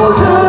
모두